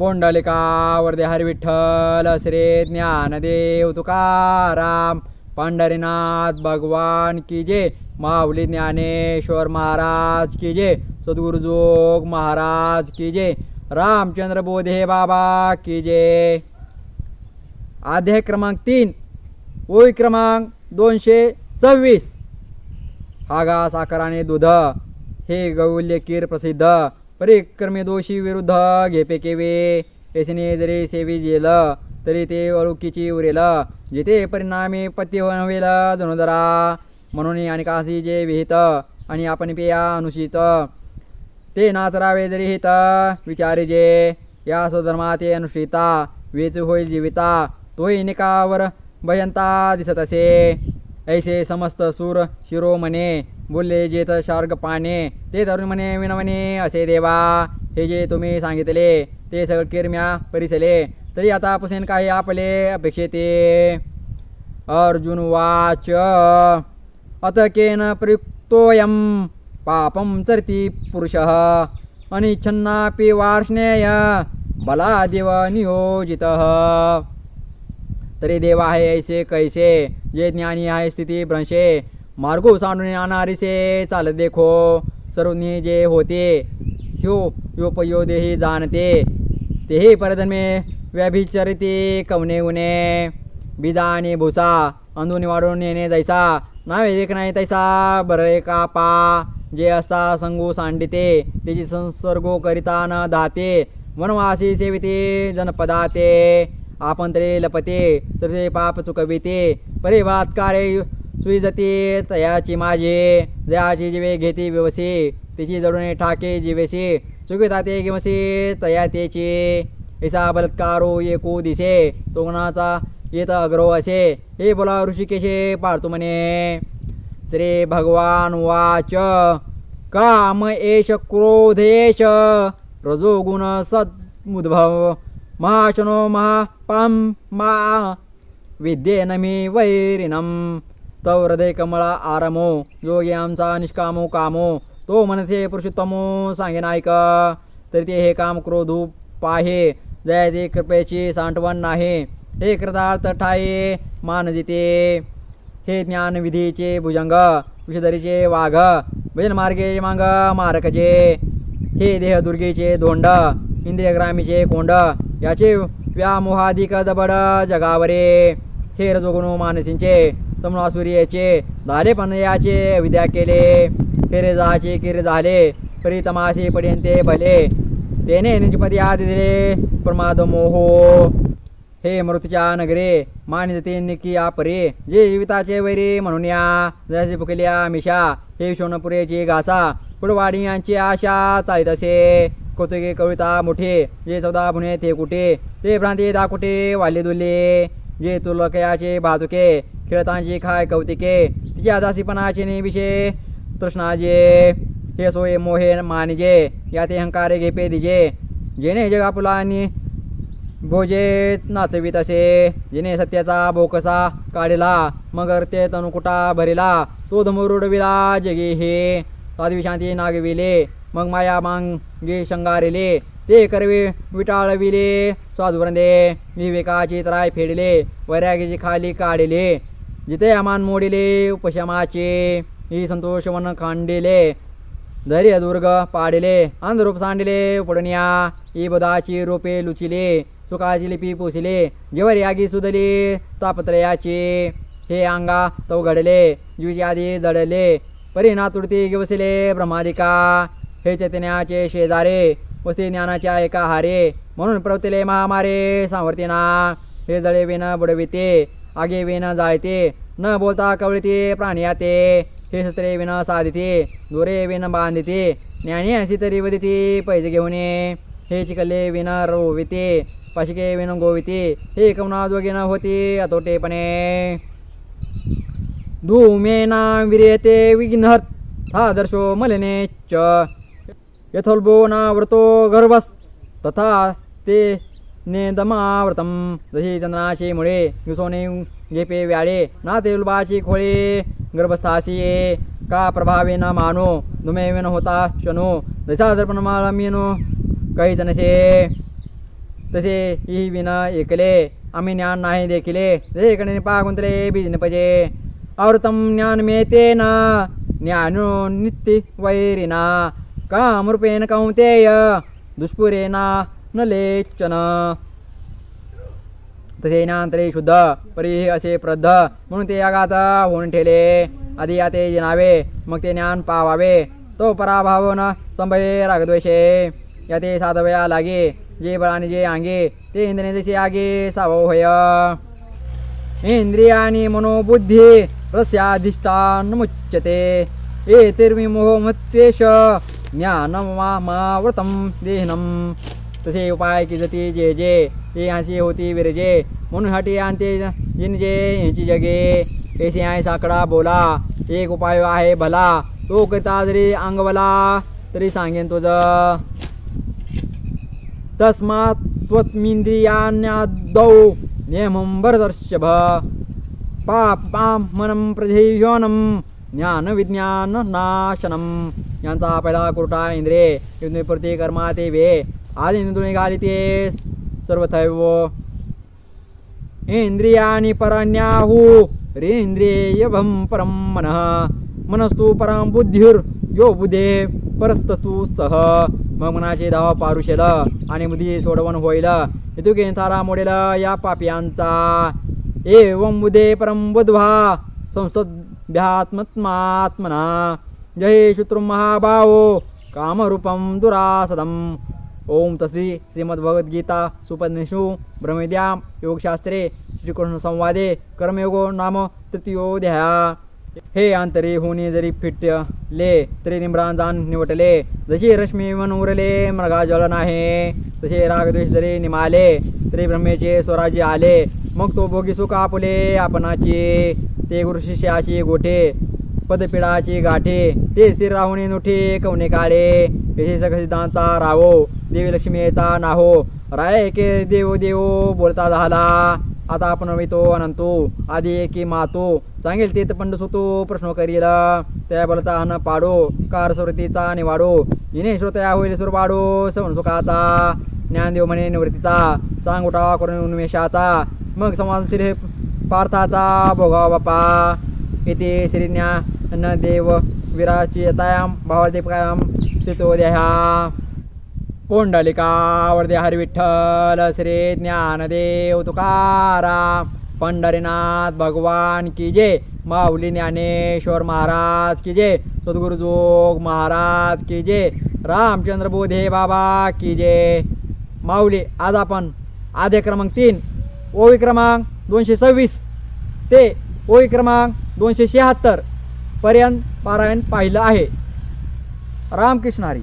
पोंडलिका वरदे हरी विठ्ठल श्री ज्ञानदेव तुकाराम पंढरीनाथ भगवान की जे माऊली ज्ञानेश्वर महाराज की जे सद्गुरुजोग महाराज की जे रामचंद्र बोधे बाबा की जे अध्याय क्रमांक तीन ओळी क्रमांक दोनशे सव्वीस. हागा साखराने दूध हे गौल्यकीर कीर परिक्रमे दोषी विरुद्ध घेपे केवे येसने जरी सेवी जेला तरी ते अळुकीची उरेल. जिथे परिणामी पती होईल धनुधरा म्हणून आणि कासी जे विहित आणि आपण पेया अनुषित ते नाचरावे जरी हित विचारी जे. या स्वधर्मा ते अनुष्ठिता वेच होईल जीविता. तोही निकावर भयंता दिसत असे. ऐसे समस्त सूर शिरोमणे. बोलले जेत शार्ग पाने ते तरुण म्हणे विनवणे असे देवा हे जे तुम्ही सांगितले ते सगळं किरम्या परिसले. तरी आता पुसेन काही आपले अपेक्षेते. अर्जुन वाच अतकेन प्रयुक्तोऽयं पापं चरती पुरुषः अनिच्छन्नापि वार्ष्णेय बलादेव नियोजितः. तरी देवा आहे ऐसे कैसे? जे ज्ञानी आहे स्थिती भ्रंशे मार्गो सांडून अनारिसे चालत देखो सर्वनी जे होते ह्यो योपयो देही जाणते. तेही परधर्मे व्याभिचरिते कवने उणे बिदा आणि भुसा अंधुनी वाढून नेणे जायचा नावे एक नाही तैसा बरे कापा जे असता संगू सांडिते त्याची संसर्गो करिता न दाते. वनवासी सेविते जनपदाते आपण तरी लपते तर ते पाप चुकविते. परे सुई सुईजते तयाची माझे जयाची जिवे घेते व्यवसे तिची जडून ठाके जीवेसे चुकिता ते तया तेची ऐसा बलात्कारो एको दिसे तो येत अग्रो असे. हे बोला ऋषिकेशे पाळतो म्हणे. श्री भगवान वाच. काम एष क्रोधेश रजोगुण सद्मुद्भव. महाशनो महापाम मा विद्येन मी वैरिणम. तव हृदय कमळा आरमो योगी आमचा निष्कामो कामो. तो म्हणते पुरुषोत्तमो सांगेन ऐक तरी ते हे काम क्रोधू पाहे. जय ते कृपेची सांठवण नाही. हे कृतार्थ ठाये मानजिते हे ज्ञानविधीचे भुजंग विषधरीचे वाघ. भजन मार्गे मांग मारकचे हे देह दुर्गेचे धोंड इंद्रियग्रामीचे कोंड. याचे व्यामोहाधिक दबड जगावरे. हे रजोगुणू मानसींचे. समणासुर्याचे झाले पण याचे. विद्या केले. फेरे जाचे किरे झाले. परितमासे पर्यंते भले. तेने निजपती आदि दिले. प्रमाद मोहो हे मृत्यूच्या नगरे. मानिजते निकी आपरे. जे जीविताचे वैरे म्हणून या. जसे फुकल्या मिशा. हे शोणपुरेची घासा. पुढवाडी यांची आशा चालित असे कौतुके कविता मोठे. जे चौदा पुणे ते कुठे. ते भ्रांती दाकुटे वाले दुले. जे तुलकयाचे बाजुके. खेळतांची खाय कौतिके. तिच्या दासीपणाचे निविषे तृष्णाजे हे सोये मोहे मानजे. या ते हंकारे घेपे दिजे. जेणे जगापुलानी भोजे नाचवीत असे. जिने सत्याचा बोकसा काढला. मगर ते तनुकुटा भरिला. तो धमुरुडविला जगे हे. साध्वी शांती नागविले. मग माया मांगे शंगारिले. ते करवे विटाळविले. स्वाधुवृंदे विवेकाची त्राय फेडले. वैरागीची खाली काढले. जिथे अमान मोडिले उपशमाचे ही संतोष मन खांडिले धैर्य दुर्ग पाडिले अंधरूप सांडिले पुडनिया ही बदाची रोपे लुचिले सुखाची लिपी पोसिले जेवर यागी सुदली तापत्रयाचे हे अंगा तो घडले जीवीची आधी जडले परिणा तुडती गिवसिले ब्रह्मादिका हे चैतन्याचे शेजारे वस्ती ज्ञानाच्या एका हारे म्हणून प्रवतिले महामारे सावरतीना हे जळे विण बुडविते आगे विण जाळते न बोलता कवृते प्राणी आते हे शस्त्रे विन साधिते दोरे विन बांधिते ज्ञानी हसी तरी वदिते पैसे घेऊन. ये हे चिकले विन रोविते पाशिके विन गोविते हे कवना जोगे न होते अतोटेपणे. धूमेना विरेते विघ्नहत था दर्शो मलिने च. यथोल्बो नावृतो गर्भस् तथा ते नेदमावृतम जशी चंद्राची मुळे युसोने गेपे व्याळे ना तेलबाची खोळे गर्भस्थासी ये का प्रभावे न मानो दुमेवेन होता शनो जसा दर्पण माळा मीनो काहीच नसे तसे ही विना ऐकले आम्ही ज्ञान नाही देखिले जसे कडे पागुंतले बीजने पजे आवृतम ज्ञान मेतेन ज्ञानो नित्य वैरिना कामरूपेण कौंतेय दुष्पुरेना न लेचन तसे ज्ञानतरे शुद्ध परी असे प्रद्ध म्हणून ते आघात होऊन ठेले। आधी या ते जनावे मग ते ज्ञान पावावे। तो पराभाव न संभवे रागद्वेषे। या ते साधवया लागे जे बळाने जे आंगे ते इंद्रिय जसे आगे सावव होय। इंद्रियानी मनोबुद्धी रस्याधिष्ठान मुच्यते। एतिर्विमोह मत्वेश ज्ञानमावृतम देहनम। तसे उपाय की जती जे जे हे हसी होती विरजे. म्हणून हटी आणते जिनजे हिची जगे. ऐसे आहे साकडा बोला एक उपाय आहे भला. तो करता जरी अंगवला तरी सांगेन तुझं. तस्मात् त्वत्मिंद्रियाण्यादौ नियमं वरदर्शभ पापां मनं प्रधेयोनं ज्ञान विज्ञान नाशनम. यांचा पहिला कुरटा इंद्रे इंद्रिय प्रति कर्मा ते वे. आदि इंद्रिय निघाली ते सर्वथैव। इंद्रियाणि परण्याहु रेंद्रियभं परं मनः। मनस्तु परं बुद्धिर् यो बुधे परस्तस्तु सह मग मनाचे धाव पारुशेल आणि बुद्धी सोडवण होईल। इतुके थारा मोडेल या पापियांचा। एवं बुधे परं बुध्वा संसद्यात्मत्मात्मना जय शुत्रु महाबाहो कामरूपं दुरासदम्। ओम तस्दी श्रीमद्भगवद्गीता सुपनिषु ब्रह्मद्याम योगशास्त्रे श्रीकृष्ण संवादे कर्मयोगो नाम तृतीयोध्या हे आंतरी होणे जरी फिटले तरी निम्रांजान निवटले जशी रश्मी मन उरले मृगा जळ नाही। तसे रागद्वेष जरी निमाले तरी ब्रह्मेचे स्वराज्य आले। मग तो भोगी सुख आपुले आपणाचे ते गुरु शिष्याची गोठे पदपिडाचे गाठे ते श्री राहुणे नुठे कवणे काळे. येथे सगळ्यांचा राहो देवी लक्ष्मीचा नाहो. राय एके देव देव बोलता झाला. आता आपण वितो अनंतो आधी एकी मातो. सांगेल ते पंड सुतो प्रश्न करील. त्या बोलता अन्न पाडो कार सुरतीचा निवाडो. जिने श्रोतया होईल सुरवाडो सवन सुखाचा. ज्ञानदेव म्हणे निवृत्तीचा. चांग उठावा करून उन्मेषाचा. मग समाज श्री पार्थाचा भोगाव बापा. इथे श्रीज्ञा न देव विराचितायाम भावदीपकायाम भावादेवकायाम पुंडलिकावर्दे हरविठ्ठल श्री ज्ञानदेव तुकाराम पंढरीनाथ भगवान की जय। माऊली ज्ञानेश्वर महाराज की जय। सद्गुरुजोग महाराज की जय। रामचंद्र बोधे बाबा की जय। माऊली आज आपण आधे क्रमांक तीन ओवी क्रमांक दोनशे सव्वीस ते ओवी क्रमांक दोनशे शहात्तर पर्यंत पारायण पाहिलं आहे. रामकृष्ण हरी.